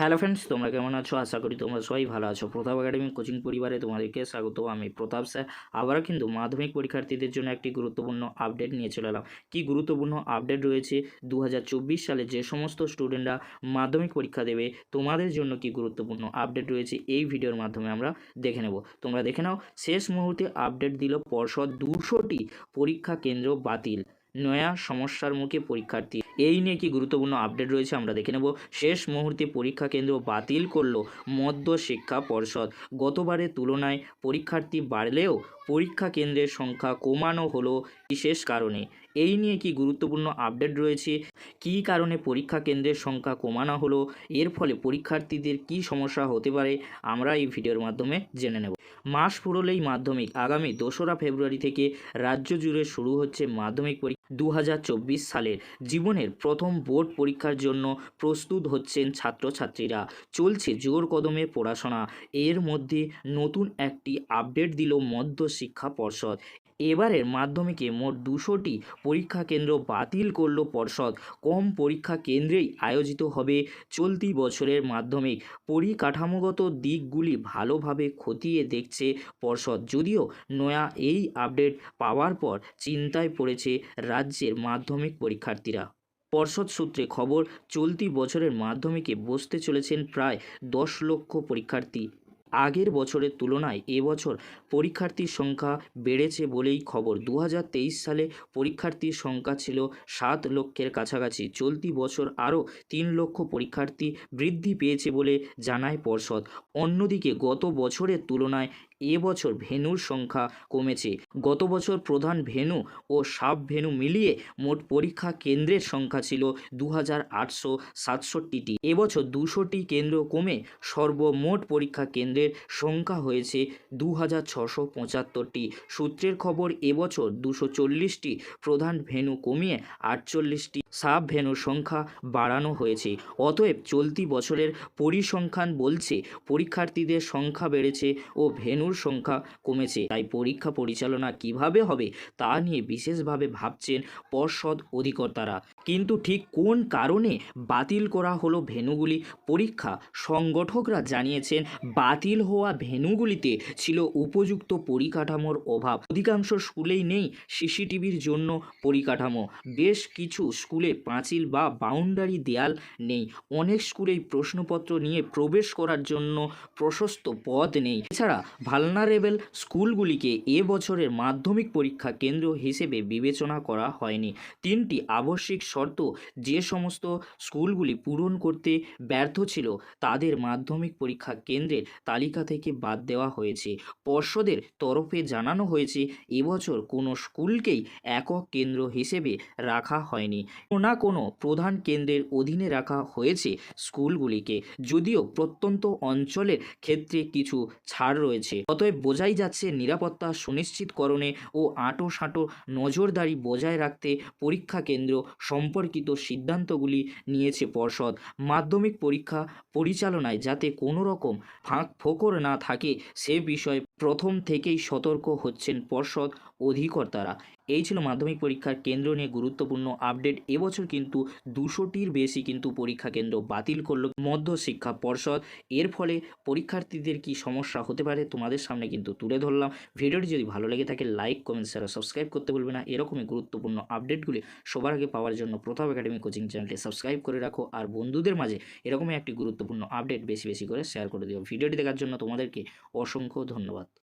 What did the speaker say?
Hello friends তোমরা কেমন আছো? আশা করি তোমরা সবাই ভালো আছো। প্রতাপ একাডেমি কোচিং পরিবারে তোমাদেরকে স্বাগত। আমি প্রতাপ স্যার। আবারও কিন্তু মাধ্যমিক পরীক্ষার্থীদের জন্য একটি গুরুত্বপূর্ণ আপডেট নিয়ে চলে এলাম। কী গুরুত্বপূর্ণ আপডেট রয়েছে? দু হাজার চব্বিশ সালে যে সমস্ত স্টুডেন্টরা মাধ্যমিক পরীক্ষা দেবে, তোমাদের জন্য কি গুরুত্বপূর্ণ আপডেট রয়েছে? এই ভিডিওর মাধ্যমে আমরা দেখে নেব। তোমরা দেখে নাও, শেষ মুহূর্তে আপডেট দিল পর্ষদ। দুশোটি পরীক্ষা কেন্দ্র বাতিল। নয়া সমস্যার মুখে পরীক্ষার্থী। এই নিয়ে কি গুরুত্বপূর্ণ আপডেট রয়েছে আমরা দেখে নেব। শেষ মুহূর্তে পরীক্ষা কেন্দ্র বাতিল করল মধ্য শিক্ষা পর্ষদ। গতবারের তুলনায় পরীক্ষার্থী বাড়লেও পরীক্ষা কেন্দ্রের সংখ্যা কমানো হলো বিশেষ কারণে। এই নিয়ে কি গুরুত্বপূর্ণ আপডেট রয়েছে? কী কারণে পরীক্ষা কেন্দ্রের সংখ্যা কমানো হলো? এর ফলে পরীক্ষার্থীদের কি সমস্যা হতে পারে? আমরা এই ভিডিওর মাধ্যমে জেনে নেব। মাস ফুরলেই মাধ্যমিক। আগামী দোসরা ফেব্রুয়ারি থেকে রাজ্য জুড়ে শুরু হচ্ছে মাধ্যমিক পরীক্ষা। দু হাজার চব্বিশ সালের জীবনের প্রথম বোর্ড পরীক্ষার জন্য প্রস্তুত হচ্ছেন ছাত্রছাত্রীরা। চলছে জোর কদমে পড়াশোনা। এর মধ্যে নতুন একটি আপডেট দিল মধ্য শিক্ষা পর্ষদ। এবারের মাধ্যমিকে মোট দুশোটি পরীক্ষা কেন্দ্র বাতিল করল পর্ষদ। কম পরীক্ষা কেন্দ্রেই আয়োজিত হবে চলতি বছরের মাধ্যমিক। পরিকাঠামোগত দিকগুলি ভালোভাবে খতিয়ে দেখছে পর্ষদ। যদিও নয়া এই আপডেট পাওয়ার পর চিন্তায় পড়েছে রাজ্যের মাধ্যমিক পরীক্ষার্থীরা। পর্ষদ সূত্রে খবর, চলতি বছরের মাধ্যমিকে বসতে চলেছেন প্রায় দশ লক্ষ পরীক্ষার্থী। আগের বছরের তুলনায় এবছর পরীক্ষার্থীর সংখ্যা বেড়েছে বলেই খবর। দু হাজার তেইশ সালে পরীক্ষার্থীর সংখ্যা ছিল সাত লক্ষের কাছাকাছি। চলতি বছর আরও তিন লক্ষ পরীক্ষার্থী বৃদ্ধি পেয়েছে বলে জানায় পর্ষদ। অন্যদিকে গত বছরের তুলনায় এবছর ভেন্যুর সংখ্যা কমেছে। গত বছর প্রধান ভেন্যু ও সাব ভেন্যু মিলিয়ে মোট পরীক্ষা কেন্দ্রের সংখ্যা ছিল দু হাজার আটশো সাতষট্টিটি। এবছর দুশোটি কেন্দ্র কমে সর্বমোট পরীক্ষা কেন্দ্রের সংখ্যা হয়েছে দু হাজার ছশো পঁচাত্তরটি। সূত্রের খবর এবছর দুশো চল্লিশটি প্রধান ভেন্যু কমিয়ে আটচল্লিশটি সাব ভেন্যুর সংখ্যা বাড়ানো হয়েছে। অতএব চলতি বছরের পরিসংখ্যান বলছে, পরীক্ষার্থীদের সংখ্যা বেড়েছে ও ভেন্যুর সংখ্যা কমেছে। তাই পরীক্ষা পরিচালনা কীভাবে হবে তা নিয়ে বিশেষভাবে ভাবছেন পর্ষদ অধিকর্তারা। কিন্তু ঠিক কোন কারণে বাতিল করা হলো ভেন্যুগুলি পরীক্ষা সংগঠকরা জানিয়েছেন, বাতিল হওয়া ভেন্যুগুলিতে ছিল উপযুক্ত পরিকাঠামোর অভাব। অধিকাংশ স্কুলেই নেই সিসিটিভির জন্য পরিকাঠামো। বেশ কিছু স্কুলে পাঁচিল বা বাউন্ডারি দেয়াল নেই। অনেক স্কুলেই প্রশ্নপত্র নিয়ে প্রবেশ করার জন্য প্রশস্ত পথ নেই। এছাড়া ভালনারেবল স্কুলগুলিকে এ বছরের মাধ্যমিক পরীক্ষা কেন্দ্র হিসেবে বিবেচনা করা হয়নি। তিনটি আবশ্যিক শর্ত যে সমস্ত স্কুলগুলি পূরণ করতে ব্যর্থ ছিল, তাদের মাধ্যমিক পরীক্ষা কেন্দ্রের তালিকা থেকে বাদ দেওয়া হয়েছে। পর্ষদের তরফে জানানো হয়েছে এবছর কোনো স্কুলকেই একক কেন্দ্র হিসেবে রাখা হয়নি। না কোনো প্রধান কেন্দ্রের অধীনে রাখা হয়েছে স্কুলগুলিকে, যদিও প্রত্যন্ত অঞ্চলের ক্ষেত্রে কিছু ছাড় রয়েছে। অতএব বোঝাই যাচ্ছে নিরাপত্তা সুনিশ্চিতকরণে ও আঁটো সাঁটো নজরদারি বজায় রাখতে পরীক্ষা কেন্দ্র সম্পর্কিত সিদ্ধান্তগুলি নিয়েছে পর্ষদ। মাধ্যমিক পরীক্ষা পরিচালনায় যাতে কোনো রকম ফাঁক ফোকর না থাকে, সে বিষয়ে প্রথম থেকেই সতর্ক হচ্ছেন পর্ষদ অধিকর্তারা। এই ছিল মাধ্যমিক পরীক্ষার কেন্দ্র নিয়ে গুরুত্বপূর্ণ আপডেট। এবছর কিন্তু দুশোটির বেশি কিন্তু পরীক্ষা কেন্দ্র বাতিল করল মধ্য শিক্ষা পর্ষদ। এর ফলে পরীক্ষার্থীদের কি সমস্যা হতে পারে তোমাদের সামনে কিন্তু তুলে ধরলাম। ভিডিওটি যদি ভালো লেগে থাকে, লাইক, কমেন্ট শেয়ার সাবস্ক্রাইব করতে ভুলবে না। এরকমই গুরুত্বপূর্ণ আপডেটগুলি সবার আগে পাওয়ার জন্য প্রতাপ একাডেমি কোচিং চ্যানেলটি সাবস্ক্রাইব করে রাখো। আর বন্ধুদের মাঝে এরকমই একটি গুরুত্বপূর্ণ আপডেট বেশি বেশি করে শেয়ার করে দিও। ভিডিওটি দেখার জন্য তোমাদেরকে অসংখ্য ধন্যবাদ।